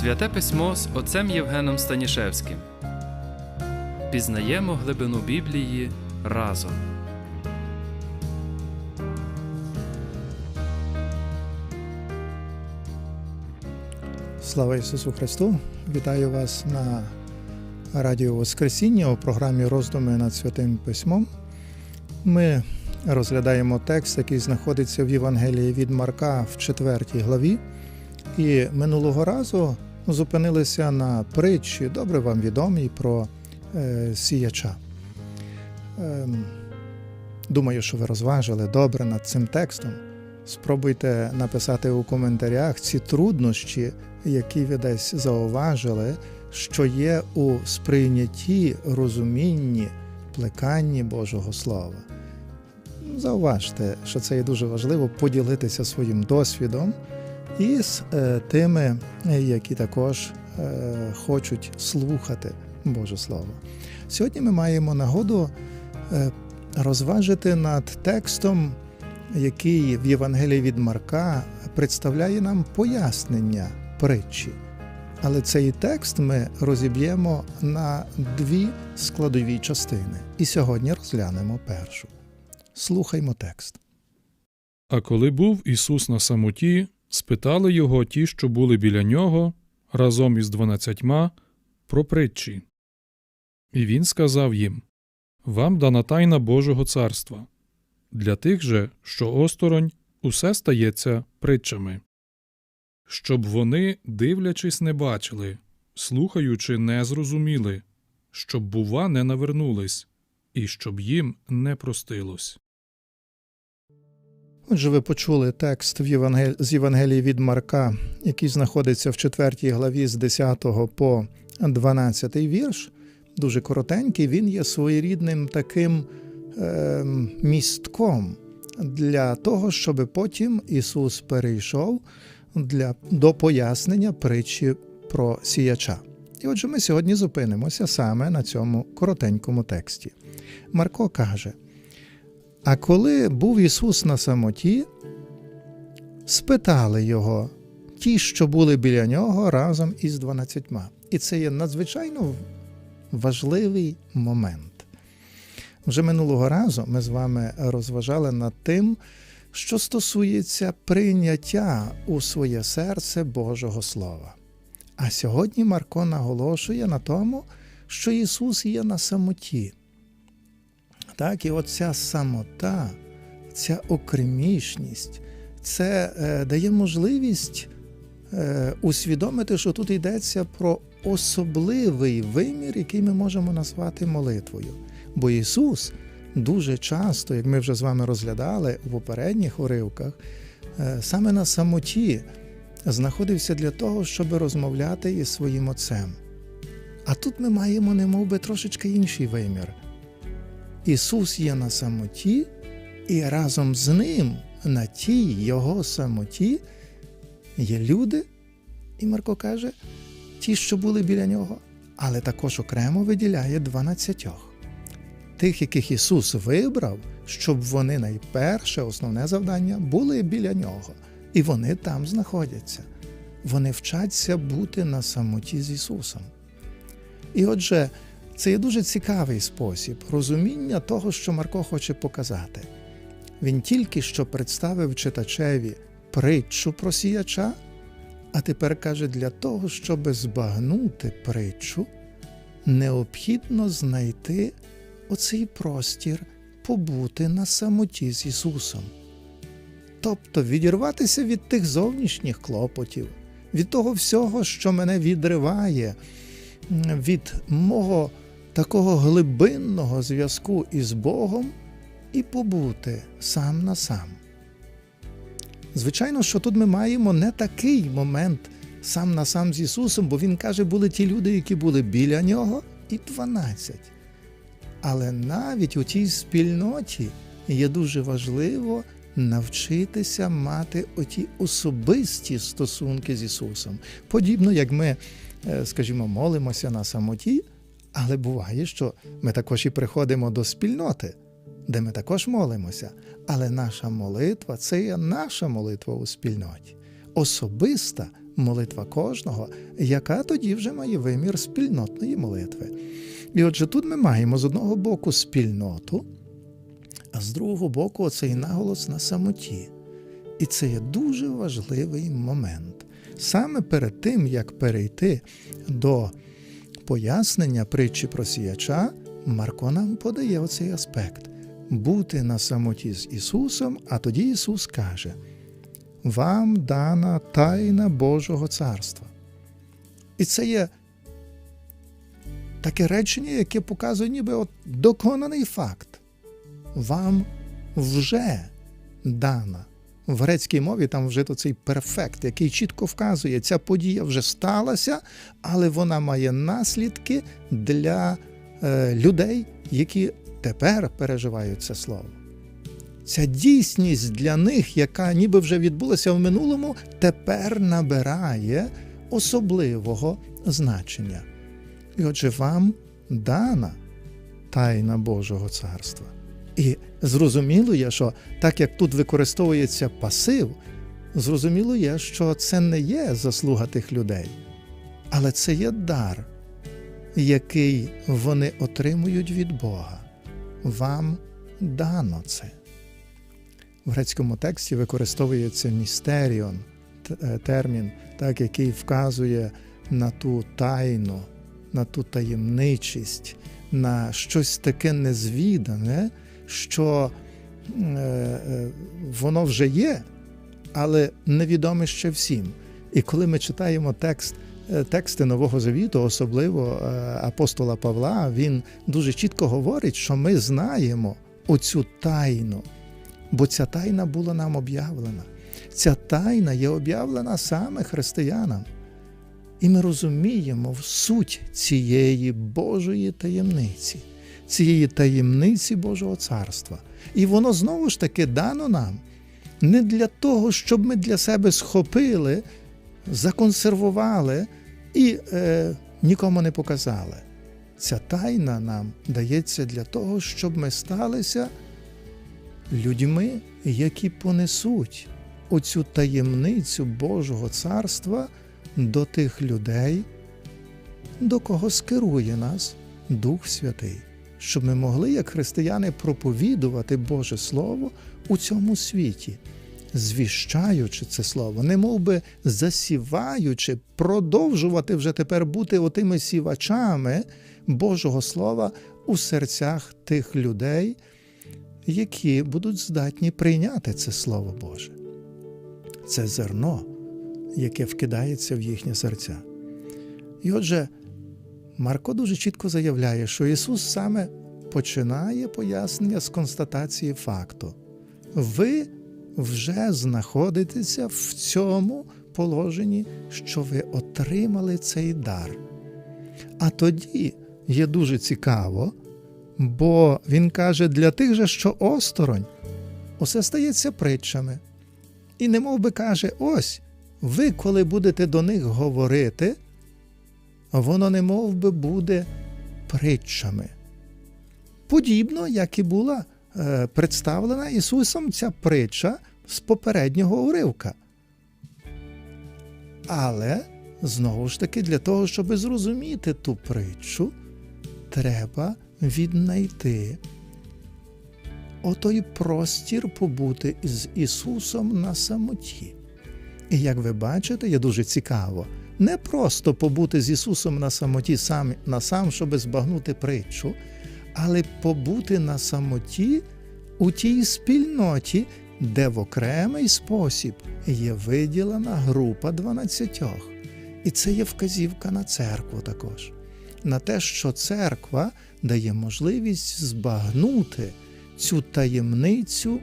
Святе письмо з отцем Євгеном Станішевським. Пізнаємо глибину Біблії разом. Слава Ісусу Христу! Вітаю вас на Радіо Воскресіння у програмі Роздуми над Святим Письмом. Ми розглядаємо текст, який знаходиться в Євангелії від Марка в 4 главі. І минулого разу зупинилися на притчі, добре вам відомій про е, сіяча. Ем, думаю, що ви розважили добре над цим текстом. Спробуйте написати у коментарях ці труднощі, які ви десь зауважили, що є у сприйнятті, розумінні, плеканні Божого Слова. Зауважте, що це є дуже важливо поділитися своїм досвідом із е, тими, які також е, хочуть слухати Боже Слово. Сьогодні ми маємо нагоду е, розважити над текстом, який в Євангелії від Марка представляє нам пояснення притчі. Але цей текст ми розіб'ємо на дві складові частини. І сьогодні розглянемо першу. Слухаймо текст. А коли був Ісус на самоті, спитали його ті, що були біля нього, разом із дванадцятьма, про притчі. І він сказав їм Вам дана тайна Божого царства. Для тих же, що осторонь, усе стається притчами. Щоб вони, дивлячись, не бачили, слухаючи, не зрозуміли, щоб, бува, не навернулись, і щоб їм не простилось. Отже, ви почули текст в Євангел... з Євангелії від Марка, який знаходиться в 4 главі з 10 по 12 вірш. Дуже коротенький, він є своєрідним таким е, містком для того, щоб потім Ісус перейшов для, до пояснення притчі про сіяча. І отже, ми сьогодні зупинимося саме на цьому коротенькому тексті. Марко каже: А коли був Ісус на самоті, спитали його ті, що були біля нього разом із дванадцятьма. І це є надзвичайно важливий момент. Вже минулого разу ми з вами розважали над тим, що стосується прийняття у своє серце Божого Слова. А сьогодні Марко наголошує на тому, що Ісус є на самоті. Так, і оця самота, ця окремішність, це е, дає можливість е, усвідомити, що тут йдеться про особливий вимір, який ми можемо назвати молитвою. Бо Ісус дуже часто, як ми вже з вами розглядали у попередніх уривках, е, саме на самоті знаходився для того, щоб розмовляти із своїм Отцем. А тут ми маємо немов би трошечки інший вимір. Ісус є на самоті, і разом з Ним на тій Його самоті є люди, і Марко каже, ті, що були біля нього, але також окремо виділяє дванадцятьох. Тих, яких Ісус вибрав, щоб вони найперше основне завдання були біля нього, і вони там знаходяться. Вони вчаться бути на самоті з Ісусом. І отже, це є дуже цікавий спосіб розуміння того, що Марко хоче показати. Він тільки що представив читачеві притчу про сіяча, а тепер каже, для того, щоб збагнути притчу, необхідно знайти оцей простір побути на самоті з Ісусом. Тобто відірватися від тих зовнішніх клопотів, від того всього, що мене відриває, від мого такого глибинного зв'язку із Богом, і побути сам на сам. Звичайно, що тут ми маємо не такий момент сам на сам з Ісусом, бо Він каже, були ті люди, які були біля нього, і 12. Але навіть у тій спільноті є дуже важливо навчитися мати оті особисті стосунки з Ісусом. Подібно як ми, е, скажімо, молимося на самоті, але буває, що ми також і приходимо до спільноти, де ми також молимося. Але наша молитва це є наша молитва у спільноті. Особиста молитва кожного, яка тоді вже має вимір спільнотної молитви. І отже, тут ми маємо з одного боку спільноту, а з другого боку оцей наголос на самоті. І це є дуже важливий момент. Саме перед тим, як перейти до пояснення притчі про сіяча, Марко нам подає оцей аспект бути на самоті з Ісусом, а тоді Ісус каже: Вам дана тайна Божого царства. І це є таке речення, яке показує ніби от доконаний факт. Вам вже дана. В грецькій мові там вжито цей перфект, який чітко вказує, ця подія вже сталася, але вона має наслідки для е, людей, які тепер переживають це слово. Ця дійсність для них, яка ніби вже відбулася в минулому, тепер набирає особливого значення. І отже, вам дана тайна Божого царства. І зрозуміло є, що так як тут використовується пасив, зрозуміло є, що це не є заслуга тих людей, але це є дар, який вони отримують від Бога. Вам дано це. В грецькому тексті використовується містеріон, е, термін, так, який вказує на ту тайну, на ту таємничість, на щось таке незвідане, що е, е, воно вже є, але невідоме ще всім. І коли ми читаємо текст, е, тексти Нового Завіту, особливо апостола Павла, він дуже чітко говорить, що ми знаємо оцю тайну, бо ця тайна була нам об'явлена. Ця тайна є об'явлена саме християнам. І ми розуміємо суть цієї Божої таємниці, цієї таємниці Божого царства. І воно знову ж таки дано нам не для того, щоб ми для себе схопили, законсервували і е, нікому не показали. Ця тайна нам дається для того, щоб ми сталися людьми, які понесуть оцю таємницю Божого царства до тих людей, до кого скерує нас Дух Святий, щоб ми могли, як християни, проповідувати Боже Слово у цьому світі, звіщаючи це слово, не мов би засіваючи, продовжувати вже тепер бути отими сівачами Божого Слова у серцях тих людей, які будуть здатні прийняти це Слово Боже. Це зерно, яке вкидається в їхні серця. І отже, Марко дуже чітко заявляє, що Ісус саме починає пояснення з констатації факту. Ви вже знаходитеся в цьому положенні, що ви отримали цей дар. А тоді є дуже цікаво, бо Він каже, для тих же, що осторонь, усе стається притчами. І немов би каже, ось, ви, коли будете до них говорити, воно немов би буде притчами. Подібно, як і була е, представлена Ісусом ця притча з попереднього уривка. Але знову ж таки, для того, щоб зрозуміти ту притчу, треба віднайти отой простір побути з Ісусом на самоті. І як ви бачите, є дуже цікаво не просто побути з Ісусом на самоті сам на сам, щоб збагнути притчу, але побути на самоті у тій спільноті, де в окремий спосіб є виділена група дванадцятьох. І це є вказівка на церкву також, на те, що церква дає можливість збагнути цю таємницю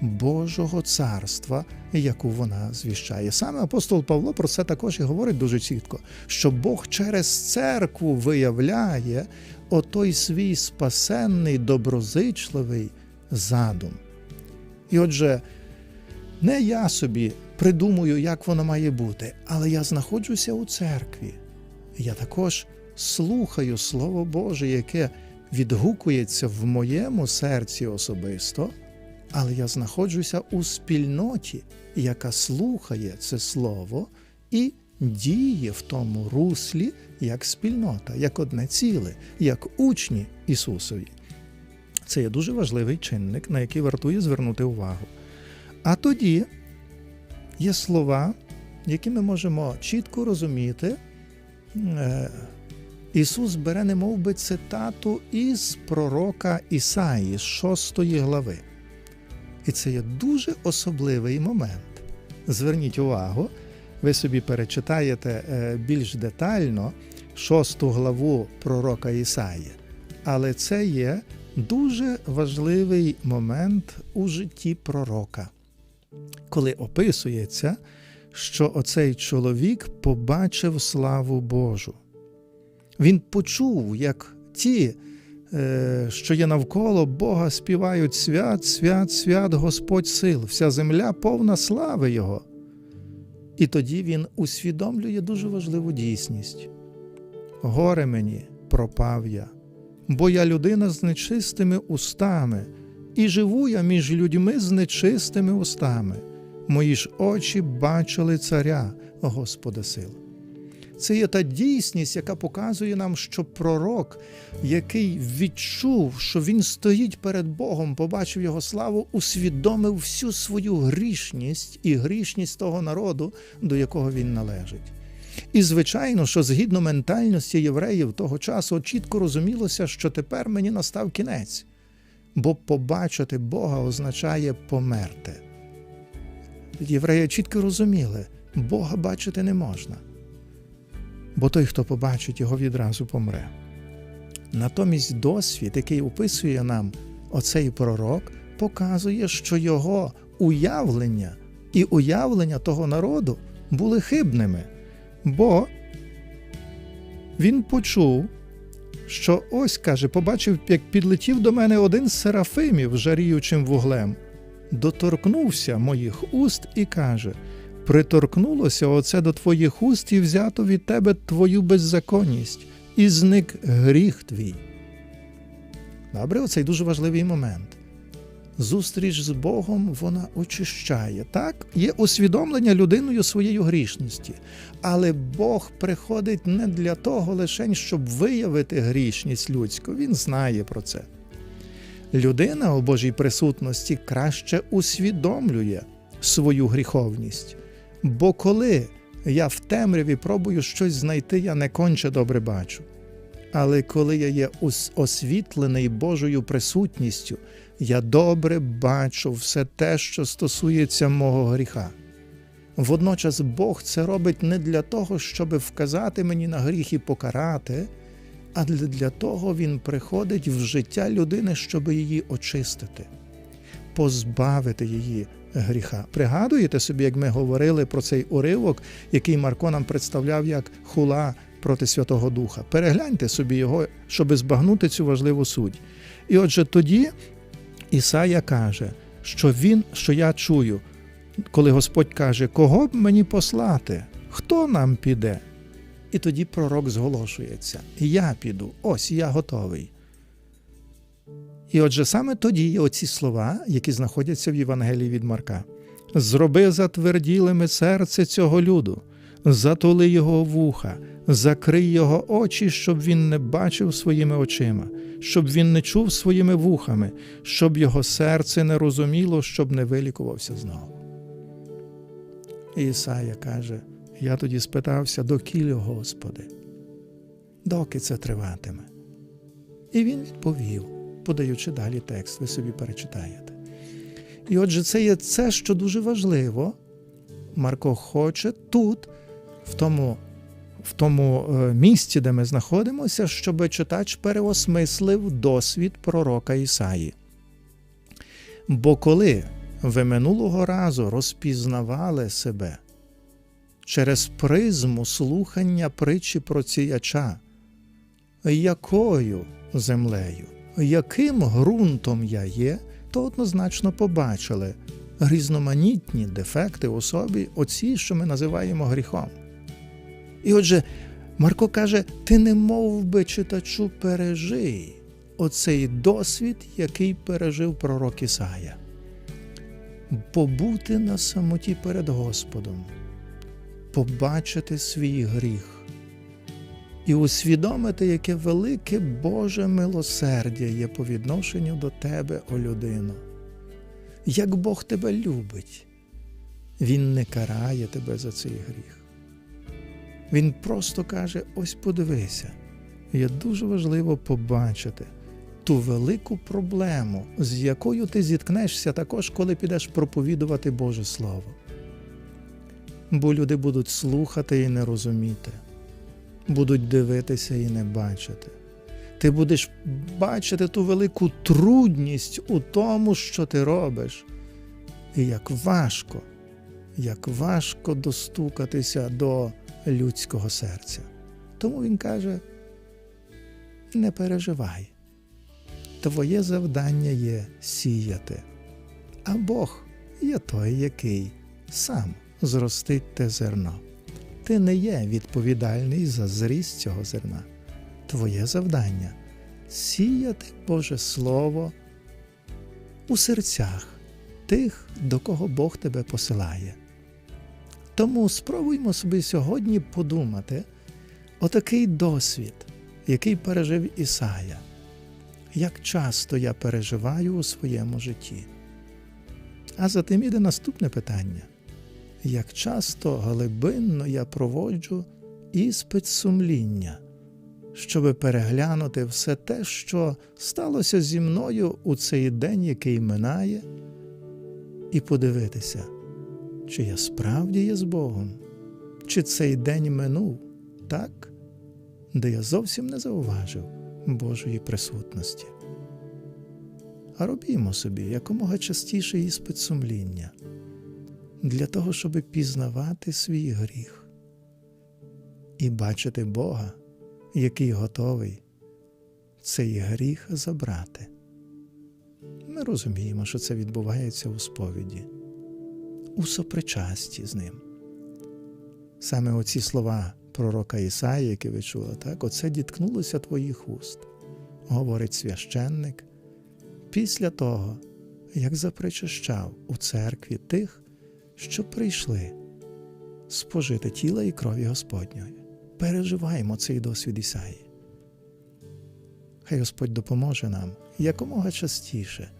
Божого царства, яку вона звіщає. Саме апостол Павло про це також і говорить дуже чітко, що Бог через церкву виявляє отой свій спасенний, доброзичливий задум. І отже, не я собі придумую, як воно має бути, але я знаходжуся у церкві. Я також слухаю Слово Боже, яке відгукується в моєму серці особисто, але я знаходжуся у спільноті, яка слухає це слово і діє в тому руслі як спільнота, як одне ціле, як учні Ісусові. Це є дуже важливий чинник, на який вартує звернути увагу. А тоді є слова, які ми можемо чітко розуміти. Е, Ісус бере немов би цитату із пророка Ісаї з 6 глави. І це є дуже особливий момент. Зверніть увагу, ви собі перечитаєте е, більш детально шосту главу пророка Ісаї. Але це є дуже важливий момент у житті пророка, коли описується, що оцей чоловік побачив славу Божу. Він почув, як ті, що є навколо Бога, співають свят, свят, свят, Господь сил, вся земля повна слави Його. І тоді він усвідомлює дуже важливу дійсність. Горе мені, пропав я, бо я людина з нечистими устами, і живу я між людьми з нечистими устами. Мої ж очі бачили царя, Господа сил. Це є та дійсність, яка показує нам, що пророк, який відчув, що він стоїть перед Богом, побачив його славу, усвідомив всю свою грішність і грішність того народу, до якого він належить. І звичайно, що згідно ментальності євреїв того часу чітко розумілося, що тепер мені настав кінець, бо побачити Бога означає померти. Євреї чітко розуміли, Бога бачити не можна бо той, хто побачить його, відразу помре. Натомість досвід, який описує нам оцей пророк, показує, що його уявлення і уявлення того народу були хибними, бо він почув, що ось каже, побачив, як підлетів до мене один з серафимів, жаріючим вуглем, доторкнувся моїх уст і каже: приторкнулося оце до твоїх уст і взято від тебе твою беззаконність, і зник гріх твій. Добре, оцей дуже важливий момент. Зустріч з Богом вона очищає. Так, є усвідомлення людиною своєї грішності. Але Бог приходить не для того лише, щоб виявити грішність людську. Він знає про це. Людина у Божій присутності краще усвідомлює свою гріховність. Бо коли я в темряві пробую щось знайти, я не конче добре бачу. Але коли я є освітлений Божою присутністю, я добре бачу все те, що стосується мого гріха. Водночас Бог це робить не для того, щоб вказати мені на гріх і покарати, а для того Він приходить в життя людини, щоб її очистити, позбавити її гріха. Пригадуєте собі, як ми говорили про цей уривок, який Марко нам представляв як хула проти Святого Духа. Перегляньте собі його, щоб збагнути цю важливу суть. І отже, тоді Ісая каже, що він, що я чую, коли Господь каже, кого б мені послати, хто нам піде? І тоді пророк зголошується: Я піду, ось я готовий. І отже, саме тоді оці слова, які знаходяться в Євангелії від Марка: Зроби затверділими серце цього люду, затули його вуха, закрий його очі, щоб він не бачив своїми очима, щоб він не чув своїми вухами, щоб його серце не розуміло, щоб не вилікувався знову. Ісая каже: Я тоді спитався, докіль, Господи, доки це триватиме? І він відповів подаючи далі текст, ви собі перечитаєте. І отже, це є це, що дуже важливо. Марко хоче тут, в тому в тому е, місці, де ми знаходимося, щоб читач переосмислив досвід пророка Ісаї. Бо коли ви минулого разу розпізнавали себе через призму слухання притчі про ціяча, якою землею? Яким ґрунтом я є, то однозначно побачили різноманітні дефекти у собі, оці, що ми називаємо гріхом. І отже, Марко каже: ти не мов би читачу пережий оцей досвід, який пережив пророк Ісая. Побути на самоті перед Господом, побачити свій гріх і усвідомити, яке велике Боже милосердя є по відношенню до тебе, о людино. Як Бог тебе любить, Він не карає тебе за цей гріх. Він просто каже: ось подивися, є дуже важливо побачити ту велику проблему, з якою ти зіткнешся також, коли підеш проповідувати Боже Слово. Бо люди будуть слухати і не розуміти, будуть дивитися і не бачити. Ти будеш бачити ту велику трудність у тому, що ти робиш, і як важко, як важко достукатися до людського серця. Тому він каже: не переживай. Твоє завдання є сіяти, а Бог є той, який сам зростить те зерно. Ти не є відповідальний за зріст цього зерна. Твоє завдання сіяти Боже Слово у серцях тих, до кого Бог тебе посилає. Тому спробуймо собі сьогодні подумати отакий досвід, який пережив Ісая. Як часто я переживаю у своєму житті. А за тим іде наступне питання: як часто глибинно я проводжу іспит сумління, щоби переглянути все те, що сталося зі мною у цей день, який минає, і подивитися, чи я справді є з Богом, чи цей день минув так, де я зовсім не зауважив Божої присутності. А робімо собі якомога частіше іспит сумління для того, щоб пізнавати свій гріх і бачити Бога, який готовий цей гріх забрати. Ми розуміємо, що це відбувається у сповіді, у сопричасті з ним. Саме оці слова пророка Ісаї, які ви чули, так, оце діткнулося твоїх уст, говорить священник, після того, як запричащав у церкві тих, що прийшли спожити тіла і крові Господньої. Переживаємо цей досвід Ісаї. Хай Господь допоможе нам якомога частіше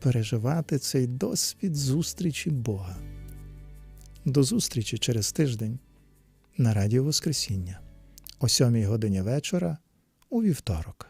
переживати цей досвід зустрічі Бога. До зустрічі через тиждень на Радіо Воскресіння о 7 годині вечора у вівторок.